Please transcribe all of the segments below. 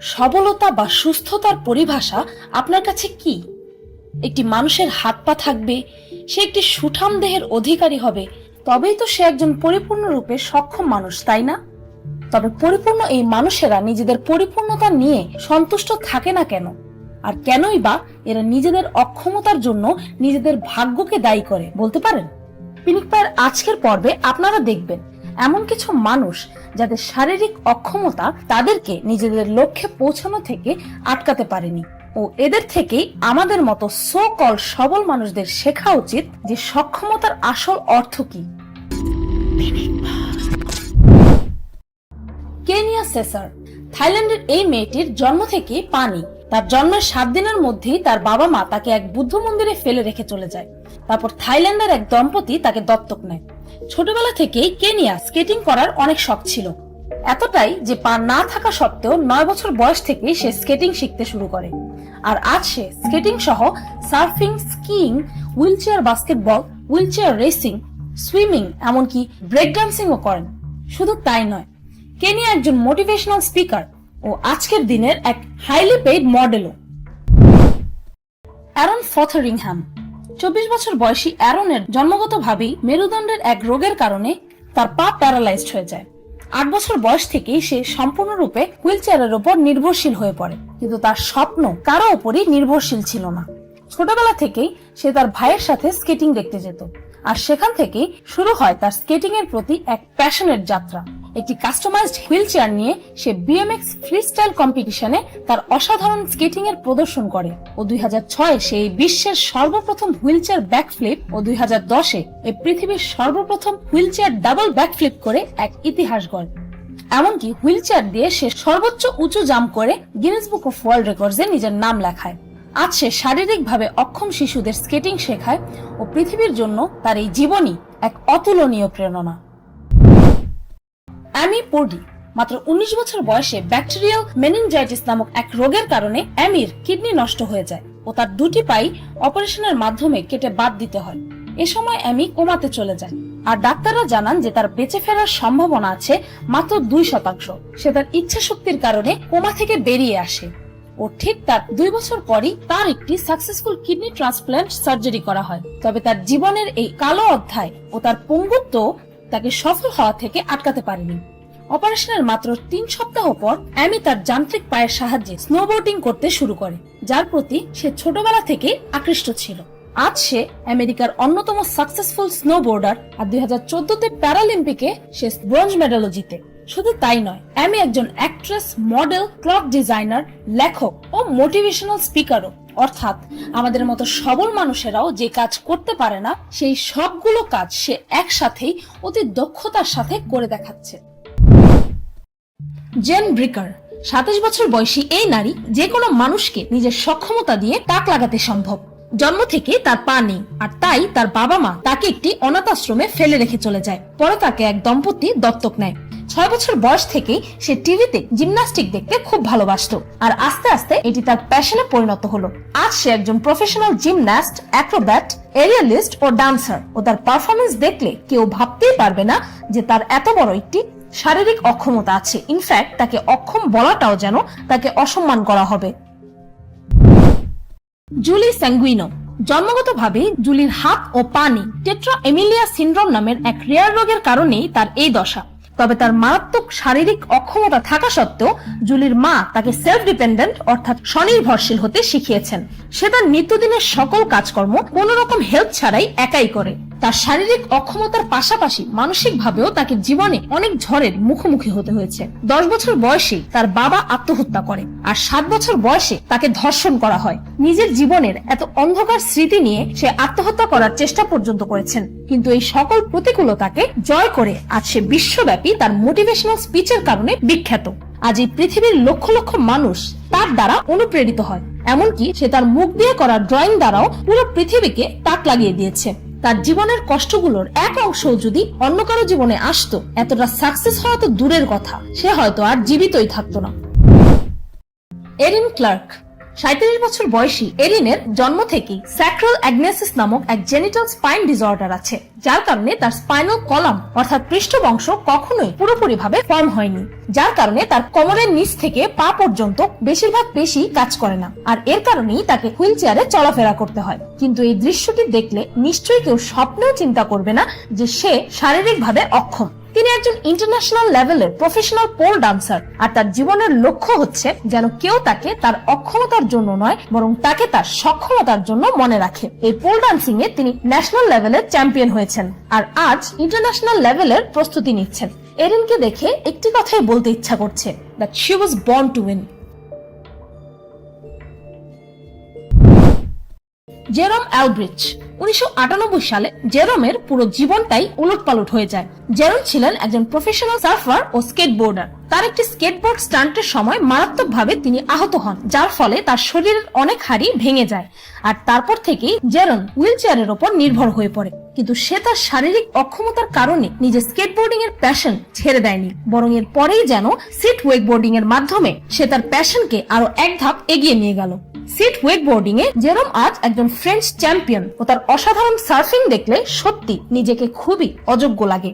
সবলতা বা সুস্থতার পরিভাষা আপনার কাছে কি? একটি মানুষের হাত পা থাকবে, সে একটি সুঠাম দেহের অধিকারী হবে, তবেই তো সে একজন পরিপূর্ণরূপে সক্ষম মানুষ, তাই না? তবে পরিপূর্ণ এই মানুষেরা নিজেদের পরিপূর্ণতা নিয়ে সন্তুষ্ট থাকে না কেন? আর কেনই বা এরা নিজেদের অক্ষমতার জন্য নিজেদের ভাগ্যকে দায়ী করে, বলতে পারেন? পিনিক পায়ের আজকের পর্বে আপনারা দেখবেন এমন কিছু মানুষ যাদের শারীরিক অক্ষমতা তাদেরকে নিজেদের লক্ষ্যে পৌঁছানো থেকে আটকাতে পারেনি। ও এদের থেকেই আমাদের মতো সো কল সবল মানুষদের শেখা উচিত যে সক্ষমতার আসল অর্থ কি। কেনিয়া সেসার, থাইল্যান্ডের এই মেয়েটির জন্ম থেকে পানি। তার জন্মের সাত দিনের মধ্যেই তার বাবা মা তাকে এক বুদ্ধ মন্দিরে ফেলে রেখে চলে যায়। তারপর থাইল্যান্ডের এক দম্পতি তাকে দত্তক নেয়। ছোটবেলা থেকেই কেনিয়া স্কেটিং করার অনেক শখ ছিল। এতটাই যে পা না থাকা সত্ত্বেও নয় বছর বয়স থেকেই সে স্কেটিং শিখতে শুরু করে। আর আজ সে স্কেটিং সহ surfing, skiing wheelchair basketball wheelchair racing, swimming, এমনকি ব্রেক ডান্সিংও করেন। শুধু তাই নয়, কেনিয়া একজন মোটিভেশনাল স্পিকার। ও আজকের দিনের এক হাইলি পেইড মডেলও অ্যারন ফথরিংহ্যাম চব্বিশ বছর বয়সী অ্যারনের জন্মগতভাবেই মেরুদণ্ডের এক রোগের কারণে তার পা প্যারালাইজড হয়ে যায়। আট বছর বয়স থেকেই সে সম্পূর্ণরূপে হুইল চেয়ারের উপর নির্ভরশীল হয়ে পড়ে, কিন্তু তার স্বপ্ন কারও ওপরই নির্ভরশীল ছিল না। ছোটবেলা থেকেই সে তার ভাইয়ের সাথে স্কেটিং দেখতে যেত। আর সেখান থেকেই শুরু হয় তার স্কেটিং এর প্রতি এক প্যাশনের যাত্রা। একটি কাস্টমাইজড হুইল চেয়ার নিয়ে সে বিএমএক্স ফ্রিস্টাইল কম্পিটিশনে তার অসাধারণ স্কেটিং এর প্রদর্শন করে। ও দুই হাজার ছয় সে বিশ্বের সর্বপ্রথম হুইল চেয়ার ব্যাকফ্লিপ ও দুই হাজার দশে এই পৃথিবীর সর্বপ্রথম হুইল চেয়ার ডাবল ব্যাকফ্লিপ করে এক ইতিহাস গড়ে। এমনকি হুইল চেয়ার দিয়ে সে সর্বোচ্চ উঁচু জাম্প করে গিনেস বুক অফ ওয়ার্ল্ড রেকর্ডসে নিজের নাম লেখায়। আজ সে শারীরিকভাবে অক্ষম শিশুদের স্কেটিং শেখায় ও পৃথিবীর জন্য তার এই জীবনই এক অতুলনীয় প্রেরণা। অ্যামি পোর্ডি, মাত্র উনিশ বছর বয়সে ব্যাকটেরিয়াল মেনিনজাইটিস নামক এক রোগের কারণে অ্যামির কিডনি নষ্ট হয়ে যায় ও তার দুটি পাই অপারেশনের মাধ্যমে কেটে বাদ দিতে হয়। এ সময় অ্যামি কোমাতে চলে যায়। আর ডাক্তাররা জানান যে তার বেঁচে ফেরার সম্ভাবনা আছে মাত্র দুই শতাংশ। সে তার ইচ্ছা শক্তির কারণে কোমা থেকে বেরিয়ে আসে। ও ঠিক তার দুই বছর পরই তার একটি সাকসেসফুল কিডনি ট্রান্সপ্ল্যান্ট সার্জারি করা হয়। তবে তার জীবনের এই কালো অধ্যায় ও তার পঙ্গুত্ব তাকে সফল হওয়া থেকে আটকাতে পারেনি। অপারেশনের মাত্র তিন সপ্তাহ পর অ্যামি তার যান্ত্রিক পায়ের সাহায্যে স্নোবোর্ডিং করতে শুরু করে, যার প্রতি সে ছোটবেলা থেকে আকৃষ্ট ছিল। আজ সে আমেরিকার অন্যতম সাকসেসফুল স্নোবোর্ডার আর দুই হাজার চোদ্দতে প্যারালিম্পিকে সে ব্রোঞ্জ মেডেলও জিতে। শুধু তাই নয় অ্যামি একজন অ্যাক্ট্রেস মডেল ক্লক ডিজাইনার লেখক ও মোটিভেশনাল স্পিকারও অর্থাৎ আমাদের মতো সবল মানুষেরাও যে কাজ করতে পারে না, সেই সবগুলো কাজ সে একসাথেই অতি দক্ষতার সাথে করে দেখাচ্ছে। জেন ব্রিকার সাতাশ বছর বয়সী এই নারী যে কোনো মানুষকে নিজের সক্ষমতা দিয়ে তাক লাগাতে সম্ভব। জন্ম থেকে তার পা নেই, আর তাই তার বাবা মা তাকে একটি অনাথ আশ্রমে ফেলে রেখে চলে যায়। পরে তাকে এক দম্পতি দত্তক নেয়। ছয় বছর বয়স থেকেই সে টিভিতে জিমনাস্টিক দেখতে খুব ভালোবাসতো, আর আস্তে আস্তে এটি তার প্যাশনে পরিণত হলো। আজ সে একজন প্রফেশনাল জিমন্যাস্ট, অ্যাক্রোব্যাট, এরিয়ালিস্ট ও ডান্সার, ও তার পারফরমেন্স দেখলে কেউ ভাবতেই পারবে না যে তার এত বড় একটি শারীরিক অক্ষমতা আছে। ইনফ্যাক্ট তাকে অক্ষম বলাটাও যেন তাকে অসম্মান করা হবে। জুলি স্যাঙ্গুইনো জন্মগতভাবে জুলির হাত ও পানি টেট্রো এমিলিয়া সিন্ড্রোম নামের এক রেয়ার রোগের কারণেই তার এই দশা। তবে তার মারাত্মক শারীরিক অক্ষমতা থাকা সত্ত্বেও জুলির মা তাকে সেলফ ডিপেন্ডেন্ট অর্থাৎ স্বনির্ভরশীল হতে শিখিয়েছেন। সে তার নিত্যদিনের সকল কাজকর্ম কোন রকম হেল্প ছাড়াই একাই করে। তার শারীরিক অক্ষমতার পাশাপাশি মানসিক ভাবেও তাকে জীবনে অনেক ঝড়ের মুখোমুখি হতে হয়েছে। দশ বছর বয়সে তার বাবা আত্মহত্যা করে আর সাত বছর বয়সে তাকে ধর্ষণ করা হয়। নিজের জীবনের এত অন্ধকার স্মৃতি নিয়ে সে আত্মহত্যা করার চেষ্টা পর্যন্ত করেছেন। কিন্তু এই সকল প্রতিকূলতাকে জয় করে আজ সে বিশ্বব্যাপী তার মোটিভেশনাল স্পিচের কারণে বিখ্যাত। আজ এই পৃথিবীর লক্ষ লক্ষ মানুষ তার দ্বারা অনুপ্রেরিত হয়। এমনকি সে তার মুখ দিয়ে করা ড্রয়িং দ্বারাও পুরো পৃথিবীকে তাক লাগিয়ে দিয়েছে। তার জীবনের কষ্টগুলোর এক অংশ যদি অন্য কারও জীবনে আসতো, এতটা সাকসেস হওয়া তো দূরের কথা। সে হয়তো আর জীবিতই থাকতো না। এরিন ক্লার্ক সাঁত্রিশ বছর বয়সী এরিনের জন্ম থেকেই স্যাক্রাল অ্যাগনেসিস নামক এক জেনিটাল স্পাইন ডিসঅর্ডার আছে, যার কারণে তার স্পাইনাল কলাম অর্থাৎ পৃষ্ঠবংশ কখনোই পুরোপুরিভাবে ফর্ম হয়নি, যার কারণে তার কোমরের নিচ থেকে পা পর্যন্ত বেশিরভাগ পেশি কাজ করে না, আর এর কারণেই তাকে হুইল চেয়ারে চলাফেরা করতে হয়। কিন্তু এই দৃশ্যটি দেখলে নিশ্চয়ই কেউ স্বপ্নেও চিন্তা করবে না যে সে শারীরিকভাবে অক্ষম। তিনি একজন ইন্টারন্যাশনাল লেভেলের প্রফেশনাল পোল ডান্সার আর তার জীবনের লক্ষ্য হচ্ছে যেন কেউ তাকে তার অক্ষমতার জন্য নয়, বরং তাকে তার সক্ষমতার জন্য মনে রাখে। এই পোল ডান্সিং এ তিনি ন্যাশনাল লেভেলের চ্যাম্পিয়ন হয়েছেন, আর আজ ইন্টারন্যাশনাল লেভেলের প্রস্তুতি নিচ্ছেন। এরিনকে দেখে একটি কথাই বলতে ইচ্ছা করছে that she was born to win Jerome Albrecht উনিশশো আটানব্বই সালে জেরোমের পুরো জীবনটাই উলটপালট হয়ে যায়। জেরোম ছিলেন একজন প্রফেশনাল সার্ফার ও স্কেটবোর্ডার তার একটি স্কেটবোর্ড স্টান্টের সময় মারাত্মকভাবে তিনি আহত হন, যার ফলে তার শরীরের অনেক হাড়ি ভেঙে যায়। আর তারপর থেকেই জেরন হুইল চেয়ারের ওপর নির্ভর হয়ে পড়ে। কিন্তু সে তার শারীরিক অক্ষমতার কারণে নিজের স্কেটবোর্ডিং এর প্যাশন ছেড়ে দেয়নি, বরং এর পরেই যেন সিট ওয়েকবোর্ডিং এর মাধ্যমে সে তার প্যাশনকে আরও এক ধাপ এগিয়ে নিয়ে গেল। সিট ওয়েট বোর্ডিং এ যেরম আজ একজন ফ্রেঞ্চ চ্যাম্পিয়ন ও তার অসাধারণ সার্ফিং দেখলে সত্যি নিজেকে খুবই অযোগ্য লাগে।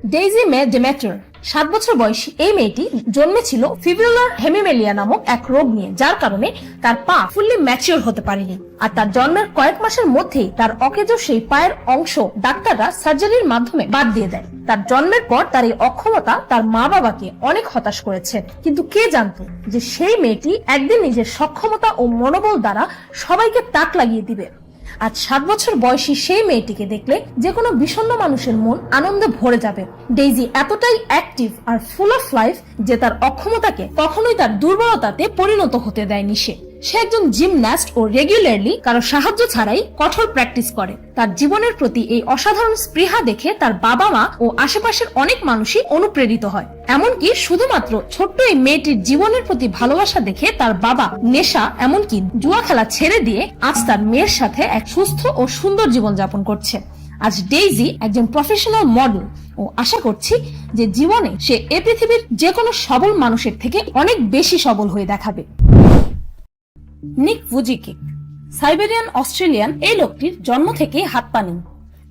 ডেইজি মে ডেমেটার সাত বছর বয়সী এই মেয়েটি জন্মেছিল ফিব্রুলার হেমিমেলিয়া নামক এক রোগ নিয়ে, যার কারণে তার পা ফুললি ম্যাচিওর হতে পারেনি। আর তার জন্মের কয়েক মাসের মধ্যেই তার অকেজো সেই পায়ের অংশ ডাক্তাররা সার্জারির মাধ্যমে বাদ দিয়ে দেয়। তার জন্মের পর তার এই অক্ষমতা তার মা বাবাকে অনেক হতাশ করেছে। কিন্তু কে জানতো যে সেই মেয়েটি একদিন নিজের সক্ষমতা ও মনোবল দ্বারা সবাইকে তাক লাগিয়ে দিবে? আজ সাত বছর বয়সী সেই মেয়েটিকে দেখলে যে কোনো বিষণ্ন মানুষের মন আনন্দে ভরে যাবে। ডেইজি এতটাই অ্যাক্টিভ আর ফুল অফ লাইফ যে তার অক্ষমতাকে কখনোই তার দুর্বলতাতে পরিণত হতে দেয়নি সে। সে একজন জিমন্যাস্ট ও রেগুলারলি কারও সাহায্য ছাড়াই কঠোর প্র্যাকটিস করে। তার জীবনের প্রতি এই অসাধারণ স্পৃহা দেখে তার বাবা মা ও আশেপাশের অনেক মানুষই অনুপ্রেরিত হয়। এমনকি শুধুমাত্র ছোট্ট এই মেয়েটির জীবনের প্রতি ভালোবাসা দেখে তার বাবা নেশা এমনকি জুয়া খেলা ছেড়ে দিয়ে আজ তার মেয়ের সাথে এক সুস্থ ও সুন্দর জীবন যাপন করছে। আজ ডেইজি একজন প্রফেশনাল মডেল ও আশা করছি যে জীবনে সে এ পৃথিবীর যে কোনো সবল মানুষের থেকে অনেক বেশি সবল হয়ে দেখাবে। নিক ভুজিকে, সাইবেরিয়ান অস্ট্রেলিয়ান এই লোকটির জন্ম থেকেই হাত পা নেই।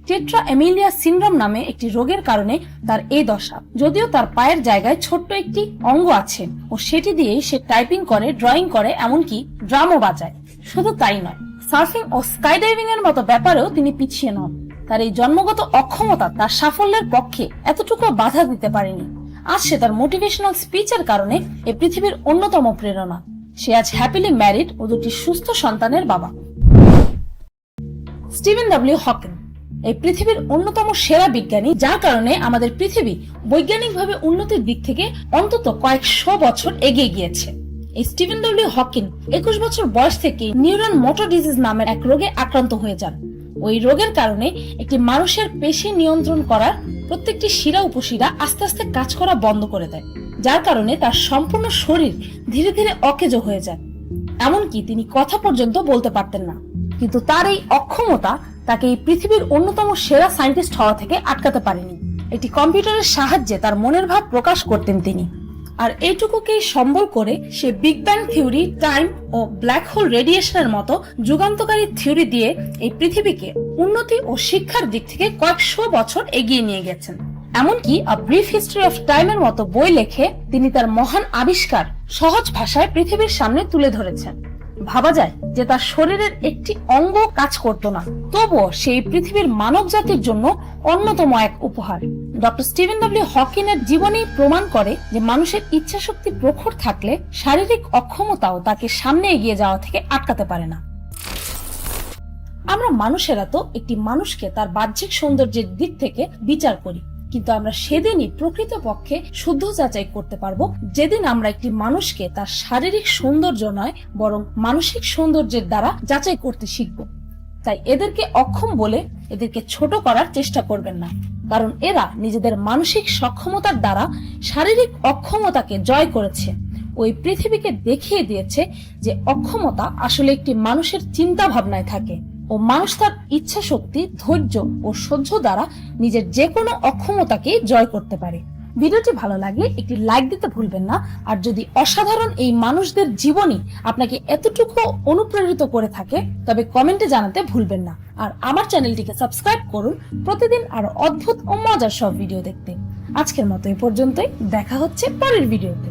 টেট্রা এমিলিয়া সিনড্রোম নামে একটি রোগের কারণে তার এই দশা, যদিও তার পায়ের জায়গায় ছোট্ট একটি অঙ্গ আছে ও সেটি দিয়েই সে টাইপিং করে, ড্রয়িং করে, এমনকি ড্রামও বাজায়। শুধু তাই নয়, সার্ফিং ও স্কাইডাইভিং এর মতো ব্যাপারেও তিনি পিছিয়ে নন। তার এই জন্মগত অক্ষমতা তার সাফল্যের পক্ষে এতটুকু বাধা দিতে পারেনি। আজ সে তার মোটিভেশনাল স্পিচের কারণে এ পৃথিবীর অন্যতম প্রেরণা। সে আজ হ্যাপিলি ম্যারিড ও দুটি সুস্থ সন্তানের বাবা। স্টিভেন ডাব্লিউ হকিন এই পৃথিবীর অন্যতম সেরা বিজ্ঞানী, যার কারণে আমাদের পৃথিবী বৈজ্ঞানিকভাবে উন্নতির দিক থেকে অন্তত কয়েকশো বছর এগিয়ে গিয়েছে। এই স্টিভেন ডব্লিউ হকিন একুশ বছর বয়স থেকে নিউরন মোটর ডিজিজ নামের এক রোগে আক্রান্ত হয়ে যান। ওই রোগের কারণে একটি মানুষের পেশি নিয়ন্ত্রণ করার প্রত্যেকটি শিরা উপশিরা আস্তে আস্তে কাজ করা বন্ধ করে দেয়, যার কারণে তার সম্পূর্ণ শরীর ধীরে ধীরে অকেজো হয়ে যায়। এমনকি তিনি কথা পর্যন্ত বলতে পারতেন না। কিন্তু তার এই অক্ষমতা তাকে এই পৃথিবীর অন্যতম সেরা সায়েন্টিস্ট হওয়া থেকে আটকাতে পারেনি। একটি কম্পিউটারের সাহায্যে তার মনের ভাব প্রকাশ করতেন তিনি। আর এইটুকুকেই সম্বল করে সে বিগ ব্যাং থিওরি টাইম ও ব্ল্যাক হোল রেডিয়েশনের মতো যুগান্তকারী থিওরি দিয়ে এই পৃথিবীকে উন্নতি ও শিক্ষার দিক থেকে কয়েকশো বছর এগিয়ে নিয়ে গেছেন। এমনকি আ ব্রিফ হিস্ট্রি অফ টাইমের মতো বই লেখে তিনি তার মহান আবিষ্কার সহজ ভাষায় পৃথিবীর সামনে তুলে ধরেছেন। ভাবা যায় যে তার শরীরের একটি অঙ্গ কাজ করত না, তবুও সেই পৃথিবীর মানব জাতির জন্য অন্যতম এক উপহার। ডক্টর স্টিভেন ডব্লিউ হকিনের জীবনী প্রমাণ করে যে মানুষের ইচ্ছা শক্তি প্রখর থাকলে শারীরিক অক্ষমতাও তাকে সামনে এগিয়ে যাওয়া থেকে আটকাতে পারে না। আমরা মানুষেরা তো একটি মানুষকে তার বাহ্যিক সৌন্দর্যের দিক থেকে বিচার করি, কিন্তু আমরা সেদিনই প্রকৃতপক্ষে শুদ্ধ যাচাই করতে পারব যেদিন আমরা একটি মানুষকে তার শারীরিক সৌন্দর্য নয়, বরং মানসিক সৌন্দর্যের দ্বারা যাচাই করতে শিখব। তাই এদেরকে অক্ষম বলে এদেরকে ছোট করার চেষ্টা করবেন না। কারণ এরা নিজেদের মানসিক সক্ষমতার দ্বারা শারীরিক অক্ষমতাকে জয় করেছে। ওই পৃথিবীকে দেখিয়ে দিয়েছে যে অক্ষমতা আসলে একটি মানুষের চিন্তা ভাবনায় থাকে ও মানুষ তার ইচ্ছা শক্তি ধৈর্য ও সহ্য দ্বারা নিজের যে কোনো অক্ষমতাকে জয় করতে পারে। ভিডিওটি ভালো লাগলে একটি লাইক দিতে ভুলবেন না। আর যদি অসাধারণ এই মানুষদের জীবনী আপনাকে এতটুকু অনুপ্রেরিত করে থাকে, তবে কমেন্টে জানাতে ভুলবেন না। আর আমার চ্যানেলটিকে সাবস্ক্রাইব করুন, প্রতিদিন আরও অদ্ভুত ও মজার সব ভিডিও দেখতে। আজকের মতো এ পর্যন্তই, দেখা হচ্ছে পরের ভিডিওতে